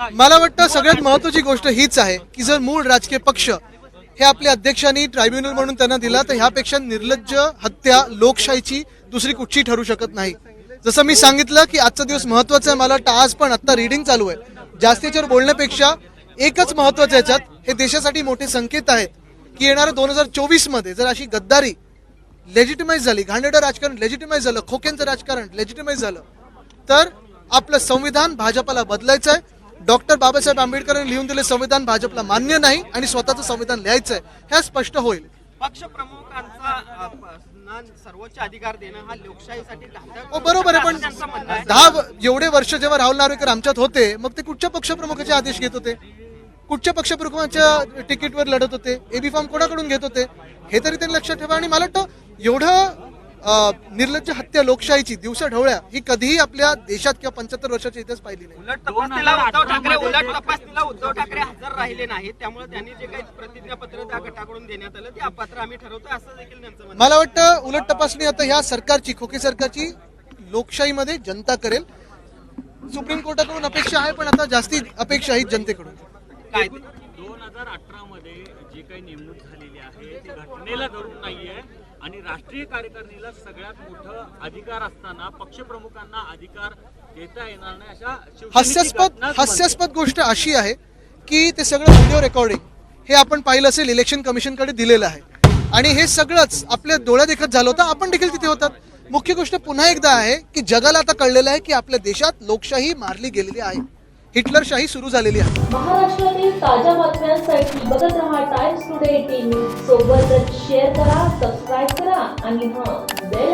मला वाटतं सगळ्यात महत्वाची गोष्ट हीच आहे की जर मूळ राजकीय पक्ष हे आपल्या अध्यक्षांनी ट्रायब्युनल म्हणून त्यांना दिला तर ह्यापेक्षा निर्लज्ज हत्या लोकशाहीची दुसरी कुठची ठरू शकत नाही. जसं मी सांगितलं की आजचा दिवस महत्त्वाचा आहे मला वाटतं आज पण आता रिडिंग चालू आहे. जास्तीच्यावर बोलण्यापेक्षा एकच महत्वाचं याच्यात हे देशासाठी मोठे संकेत आहेत की येणाऱ्या दोन हजार चोवीसमध्ये जर अशी गद्दारी लेजिटिमाइज झाली घाणेडं राजकारण लेजिटिमाइज झालं खोक्यांचं राजकारण लेजिटिमाइज झालं तर आपलं संविधान भाजपला बदलायचं आहे. डॉक्टर बाबासाहेब आंबेडकरांनी लिहून दिले संविधान भाजपला मान्य नाही आणि स्वतःचं संविधान लिहायचं आहे हे स्पष्ट होईल. पक्षप्रमुखांचा सर्वोच्च अधिकार देणं हा लोकशाहीसाठी हो बरोबर आहे पण. दहा एवढे वर्ष जेव्हा राहुल नार्वेकर आमच्यात होते मग ते कुठच्या पक्षप्रमुखाचे आदेश घेत होते? कुठच्या पक्षप्रमुखाच्या तिकीटवर लढत होते? एबी फॉर्म कोणाकडून घेत होते? हे तरी त्यांनी लक्षात ठेवा. आणि मला वाटतं एवढं निर्लज्ज हत्या लोकशाहीची दिवसा ढवळ्या ही कधीही आपल्या देशात किंवा पंच्याहत्तर वर्षाच्या इतिहास पाहिली नाही. उलट तपासणीला उद्धव ठाकरे उलट तपासणीला उद्धव ठाकरे हजर राहिले नाहीत. त्यामुळे त्यांनी जे काही प्रतिज्ञापत्र त्या गटाकडून देण्यात आलं ते अपात्र आम्ही ठरवतो असं देखील त्यांचं मला वाटतं उलट तपासणी आता ह्या सरकारची खोके सरकारची लोकशाहीमध्ये जनता करेल. सुप्रीम कोर्टाकडून अपेक्षा आहे पण आता जास्ती अपेक्षा आहे जनतेकडून. काय? दोन हजार अठरा मध्ये जी काही नेमणूक झालेली आहे ती घटनेला धरून नाहीये. आणि राष्ट्रीय कार्यकारिणीला सगळ्यात मोठं अधिकार असताना पक्षप्रमुखांना अधिकार देता येणार नाही अशा हास्यास्पद. हास्यास्पद गोष्ट अशी आहे की ते सगळं व्हिडिओ रेकॉर्डिंग हे आपण पाहिलं असेल इलेक्शन कमिशनकडे दिलेलं आहे. आणि हे सगळंच आपल्या डोळ्या देखत झालं होतं. आपण देखील तिथे होतात. मुख्य गोष्ट पुन्हा एकदा आहे की जगाला आता कळलेलं आहे की आपल्या देशात लोकशाही मारली गेलेली आहे. हिटलरशाही सुरू झालेली आहे. महाराष्ट्रातील ताज्या बातम्यांसाठी बघत रहा टाइम्स टुडे टीव्ही सोबतच शेअर करा सबस्क्राईब करा आणि हां बेल